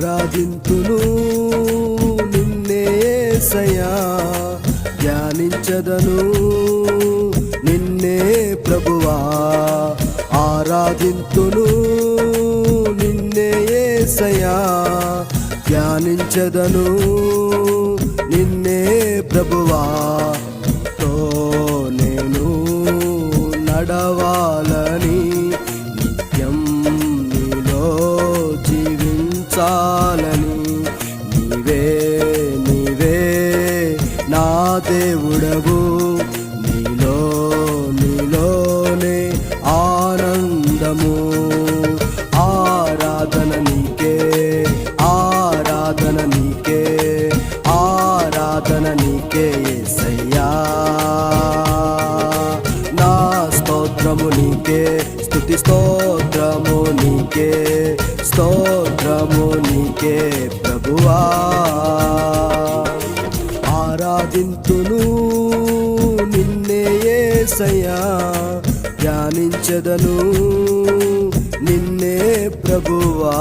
ఆరాధింతును నిన్నే సయా ధ్యానించదను నిన్నే ప్రభువా. ఆరాధింతును నిన్నే సయా ధ్యానించదను నిన్నే ప్రభువా. దేవుడవు నీలో నీలోనే ఆనందము. ఆరాధన నీకే ఆరాధన నీకే ఆరాధన నీకే యేసయ్యా నా స్తోత్రము నీకే స్థుతి స్తోత్రము నీకే స్తోత్రము నీకే ప్రభువా. ఆరాధింతును ధ్యానించదను నిన్నే ప్రభువా.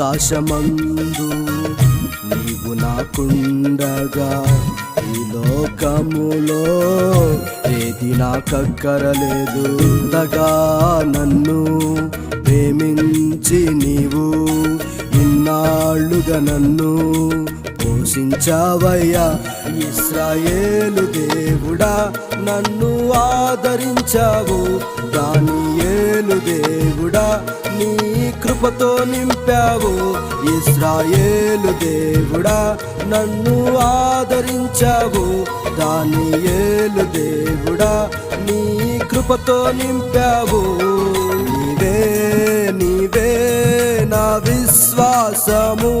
ఆకాశమందు నీవు నాకుండగా ఈ లోకములో ఏది నాకక్కరలేదు. దగా నన్ను ప్రేమించి నీవు ఇన్నాళ్ళుగా నన్ను పోషించావయ్యా. ఇస్రాయేలు దేవుడా నన్ను ఆదరించావు. దానియేలు దేవుడా నీ కృపతో నింపావు. ఇస్రాయేలు దేవుడా నన్ను ఆదరించావు. దానియేలు దేవుడా నీ కృపతో నింపావు. నీవే నీవే నా విశ్వాసము.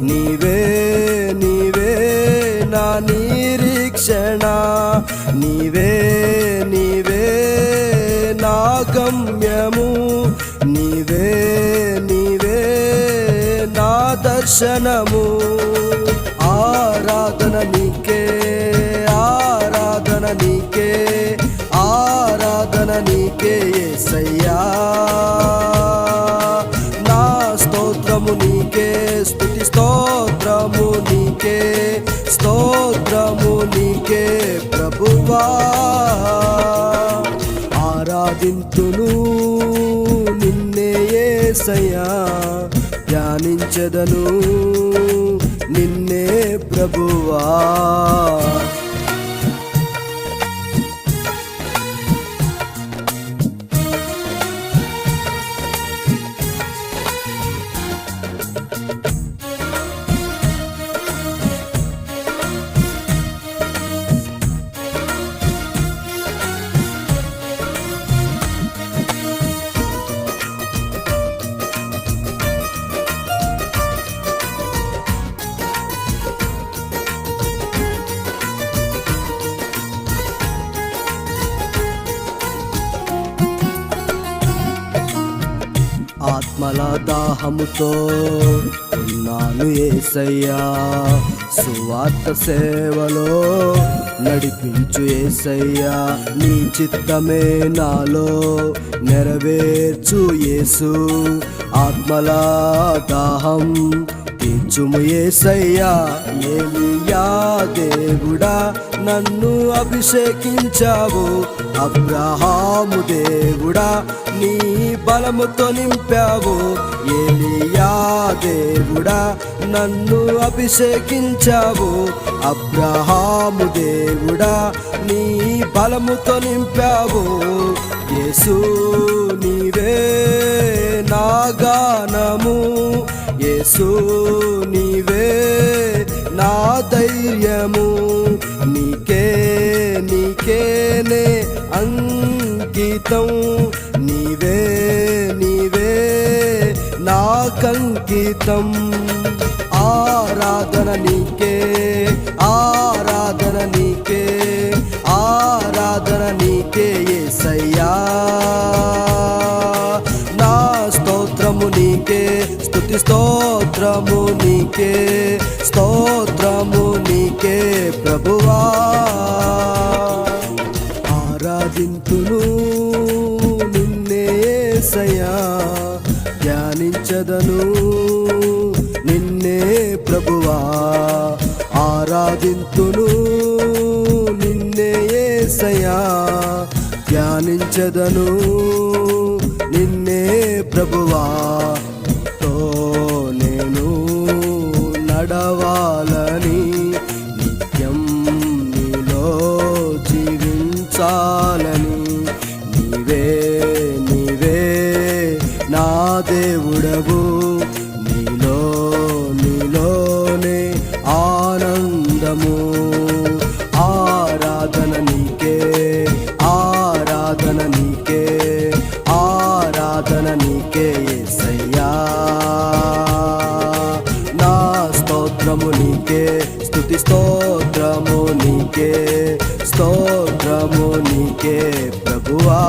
నీవే నీవే నా నిరీక్షణ. నీవే నీవే నా గమ్యము. దర్శనము. ఆరాధన నీకే ఆరాధన నీకే ఆరాధన నీకే యేసయ్యా నా స్తోత్రము నీకే స్థుతి స్తోత్రము నీకే స్తోత్రము నీకే ప్రభువా. ఆరాధింతును నిన్నే యేసయ్యా ధ్యానించదను. నిన్నే ప్రభువా. ఆత్మల దాహముతో ఉన్నాను ఏసయ్యా సువార్త సేవలో నడిపించు ఏసయ్యా నీ చిత్తమే నాలో నెరవేర్చు యేసు. ఆత్మల దాహం తీర్చుము ఏసయ్యా ఏలియా దేవుడా నన్ను అభిషేకించావు. అబ్రహాము దేవుడా నీ బలముతో నింపావు. ఏలియా దేవుడా నన్ను అభిషేకించావు. అబ్రహాము దేవుడా నీ బలముతో నింపావు. యేసు నీవే నాగానము యేసు నీవే నా ధైర్యము. నీకే నీకేనే అంకితం. నీవే నీవే నాకంకితం. ఆరాధన నీకే నీకే స్తోత్రము నీకే ప్రభువా. ఆరాధింతును నిన్నే సయా ధ్యానించదను నిన్నే ప్రభువా. ఆరాధింతును నిన్నే సయా ధ్యానించదను నిన్నే ప్రభువా. దేవుడవు. నీలో నీలోనే ఆనందము. ఆరాధన నీకే ఆరాధన నీకే ఆరాధన నీకే యేసయ్యా నా స్తోత్రము నీకే స్థుతి స్తోత్రము నీకే స్తోత్రము నీకే ప్రభువా.